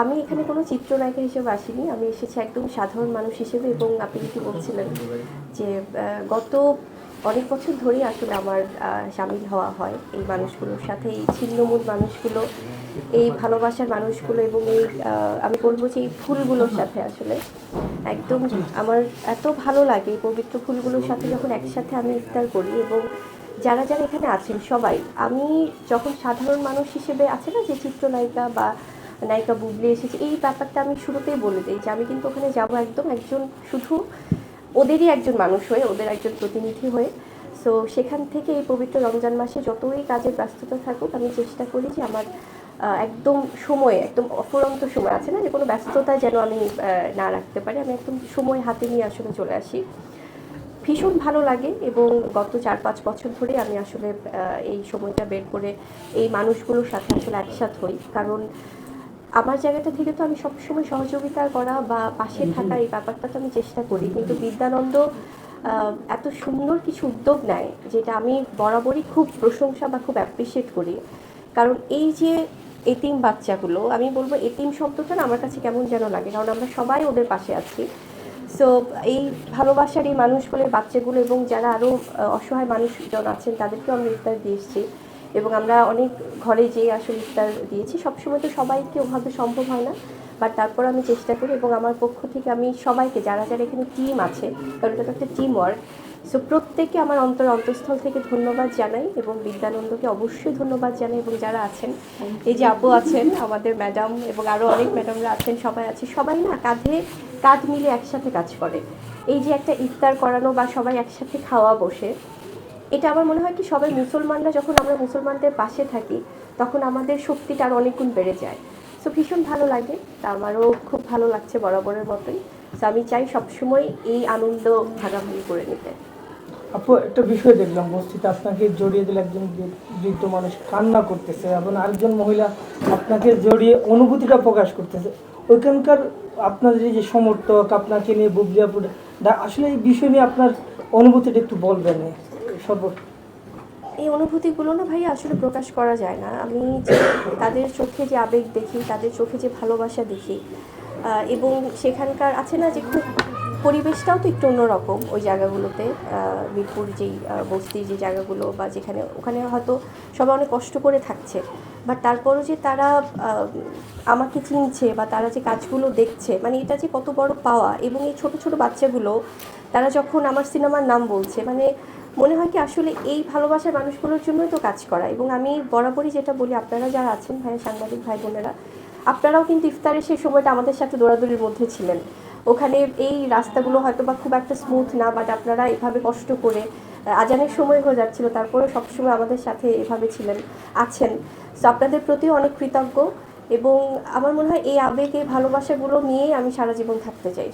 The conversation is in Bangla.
আমি এখানে কোনো চিত্রনায়িকা হিসেবে আসিনি। আমি এসেছি একদম সাধারণ মানুষ হিসেবে এবং আপনি যেটি বলছিলেন যে গত অনেক বছর ধরেই আসলে আমার সামিল হওয়া হয় এই মানুষগুলোর সাথে, এই ছিন্নমূল মানুষগুলো, এই ভালোবাসার মানুষগুলো এবং এই আমি বলব যে এই ফুলগুলোর সাথে আসলে। একদম আমার এত ভালো লাগে এই পবিত্র ফুলগুলোর সাথে যখন একসাথে আমি ইফতার করি এবং যারা যারা এখানে আছেন সবাই, আমি যখন সাধারণ মানুষ হিসেবে আছে না যে চিত্রনায়িকা বা নায়িকা বুবলি এসেছে। এই ব্যাপারটা আমি শুরুতেই বলে দিই যে আমি কিন্তু ওখানে যাব একদম একজন শুধু ওদেরই একজন মানুষ হয়ে, ওদের একজন প্রতিনিধি হয়ে। সো সেখান থেকে এই পবিত্র রমজান মাসে যতই কাজের ব্যস্ততা থাকুক, আমি চেষ্টা করি যে আমার একদম সময়ে, একদম অফুরন্ত সময় আছে না যে কোনো ব্যস্ততা যেন আমি না রাখতে পারি, আমি একদম সময় হাতে নিয়ে আসলে চলে আসি। ভীষণ ভালো লাগে এবং গত চার পাঁচ বছর ধরে আমি আসলে এই সময়টা বের করে এই মানুষগুলোর সাথে আসলে একসাথ হই। কারণ আমার জায়গাটা থেকে তো আমি সবসময় সহযোগিতা করা বা পাশে থাকা এই ব্যাপারটা তো আমি চেষ্টা করি। কিন্তু বিদ্যানন্দ এত সুন্দর কিছু উদ্যোগ নেয় যেটা আমি বরাবরই খুব প্রশংসা বা খুব অ্যাপ্রিসিয়েট করি। কারণ এই যে এতিম বাচ্চাগুলো আমি বলব এতিম শব্দটা না আমার কাছে কেমন যেন লাগে কারণ আমরা সবাই ওদের পাশে আছি। সো এই ভালোবাসার এই মানুষগুলোর বাচ্চাগুলো এবং যারা আরও অসহায় মানুষজন আছেন তাদেরকেও আমরা ইফতার দিয়ে এসেছি। এবং আমরা অনেক ঘরে যেয়ে আসলে ইফতার দিয়েছি। সবসময় তো সবাইকে ওভাবে সম্ভব হয় না বাট তারপর আমি চেষ্টা করি এবং আমার পক্ষ থেকে আমি সবাইকে, যারা যারা এখানে টিম আছে, কারণ এটা তো একটা টিম ওয়ার্ক সো প্রত্যেককে আমার অন্তর অন্তঃস্থল থেকে ধন্যবাদ জানাই এবং বিদ্যানন্দকে অবশ্যই ধন্যবাদ জানাই এবং যারা আছেন, এই যে আপু আছেন, আমাদের ম্যাডাম এবং আরও অনেক ম্যাডামরা আছেন, সবাই আছে, সবাই না কাঁধে কাঁধ মিলে একসাথে কাজ করে। এই যে একটা ইফতার করানো বা সবাই একসাথে খাওয়া বসে এটা আমার মনে হয় কি সবাই মুসলমানরা যখন আমরা মুসলমানদের পাশে থাকি, তখন আমাদের শক্তিটা আর অনেক গুণ বেড়ে যায়। সো ভীষণ ভালো লাগে। তা আমারও খুব ভালো লাগছে বরাবরের মতোই। সো আমি চাই সবসময় এই আনন্দ ভাগাভাগি করে নিতে। আপু, একটা বিষয় দেখলাম, বস্তিতে আপনাকে জড়িয়ে দিলে একজন বৃদ্ধ মানুষ কান্না করতেছে, এবং আরেকজন মহিলা আপনাকে জড়িয়ে অনুভূতিটা প্রকাশ করতেছে। ওইখানকার আপনাদের যে সমর্থক, আপনাকে নিয়ে বুবলিয়াপুর আসলে এই বিষয় নিয়ে আপনার অনুভূতিটা একটু বলবেন। সর্ব এই অনুভূতিগুলো না ভাই আসলে প্রকাশ করা যায় না। আমি যে তাদের চোখে যে আবেগ দেখি, তাদের চোখে যে ভালোবাসা দেখি এবং সেখানকার আছে না যে খুব পরিবেশটাও তো একটু অন্যরকম ওই জায়গাগুলোতে মিরপুর যেই বস্তির যে জায়গাগুলো বা যেখানে, ওখানে হয়তো সবাই অনেক কষ্ট করে থাকছে। বাট তারপরও যে তারা আমাকে চিনছে বা তারা যে কাজগুলো দেখছে মানে এটা যে কত বড় পাওয়া এবং এই ছোট ছোট বাচ্চাগুলো, তারা যখন আমার সিনেমার নাম বলছে মানে মনে হয় কি আসলে এই ভালোবাসার মানুষগুলোর জন্যই তো কাজ করা। এবং আমি বরাবরই যেটা বলি, আপনারা যারা আছেন ভাই সাংবাদিক ভাই বোনেরা, আপনারাও কিন্তু ইফতারের সেই সময়টা আমাদের সাথে দৌড়াদৌড়ির মধ্যে ছিলেন। ওখানে এই রাস্তাগুলো হয়তো বা খুব একটা স্মুথ না বাট আপনারা এভাবে কষ্ট করে আজানের সময় হয়ে যাচ্ছিল তারপরে সবসময় আমাদের সাথে এভাবে ছিলেন, আছেন। সো আপনাদের প্রতিও অনেক কৃতজ্ঞ এবং আমার মনে হয় এই আবেগ, এই ভালোবাসাগুলো নিয়েই আমি সারা জীবন থাকতে চাই।